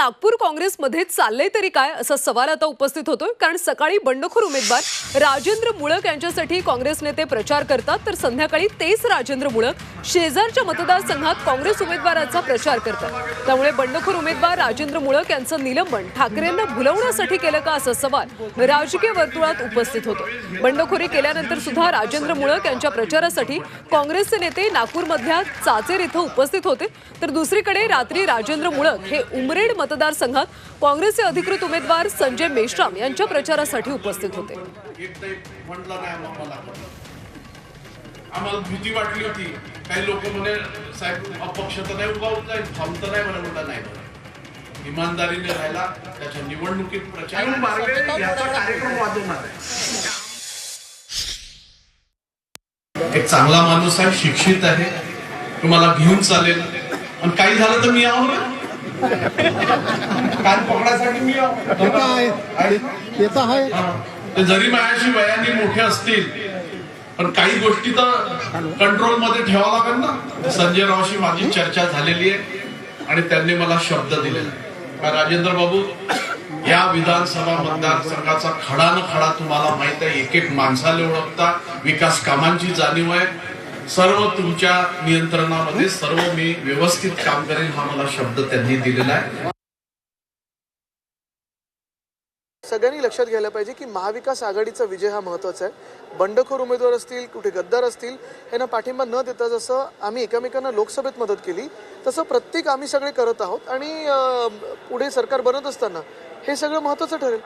नागपूर काँग्रेसमध्ये चाललंय तरी काय असा सवाल आता उपस्थित होतोय? कारण सकाळी बंडखोर उमेदवार राजेंद्र मुळक यांच्यासाठी काँग्रेस नेते प्रचार करतात तर संध्याकाळी तेच राजेंद्र मुळक शेजारच्या मतदारसंघात काँग्रेस उमेदवाराचा प्रचार करतात. त्यामुळे बंडखोर उमेदवार राजेंद्र मुळक यांचं निलंबन ठाकरेंना भुलवण्यासाठी केलं का असा सवाल राजकीय वर्तुळात उपस्थित होतो. बंडखोरी केल्यानंतर सुद्धा राजेंद्र मुळक यांच्या प्रचारासाठी काँग्रेसचे नेते नागपूरमधल्या चाचेर इथं उपस्थित होते. तर दुसरीकडे रात्री राजेंद्र मुळक हे उमरेड मतदारसंघात काँग्रेसचे अधिकृत उमेदवार संजय मेश्राम यांच्या प्रचारासाठी उपस्थित होते. नाही नाही आम्हाला भीती वाटली होती. काही लोक म्हणे साहेब अपक्ष तर नाही उभा होत जाईल थांबत नाही म्हणे म्हटलं नाही. इमानदारीने राहिला त्याच्या निवडणुकीत प्रचार कार्यक्रम वाजवणार आहे. एक चांगला माणूस आहे शिक्षित आहे तुम्हाला घेऊन चालेल. आणि काही झालं तर मी आहो ना? कान पकडायसाठी मी ते जरी माझ्याशी वयाने मोठे असतील पण काही गोष्टी तर कंट्रोलमध्ये ठेवावं लागेल ना. संजय रावशी माझी चर्चा झालेली आहे आणि त्यांनी मला शब्द दिलेला राजेंद्र बाबू या विधानसभा मतदारसंघाचा खडा न खडा तुम्हाला माहीत आहे एक एक माणसाला ओळखता विकास कामांची जाणीव आहे. सर्व तुमच्या नियंत्रणामध्ये सर्व मी व्यवस्थित काम करेन हा मला शब्द त्यांनी दिलेला आहे. सगळ्यांनी लक्षात घ्यायला पाहिजे की महाविकास आघाडीचा विजय हा महत्त्वाचा आहे. बंडखोर उमेदवार असतील कुठे गद्दार असतील यांना पाठिंबा न देता जसं आम्ही एकमेकांना लोकसभेत मदत केली तसं प्रत्येक आम्ही सगळे करत आहोत आणि पुढे सरकार बनत असताना हे सगळं महत्वाचं ठरेल.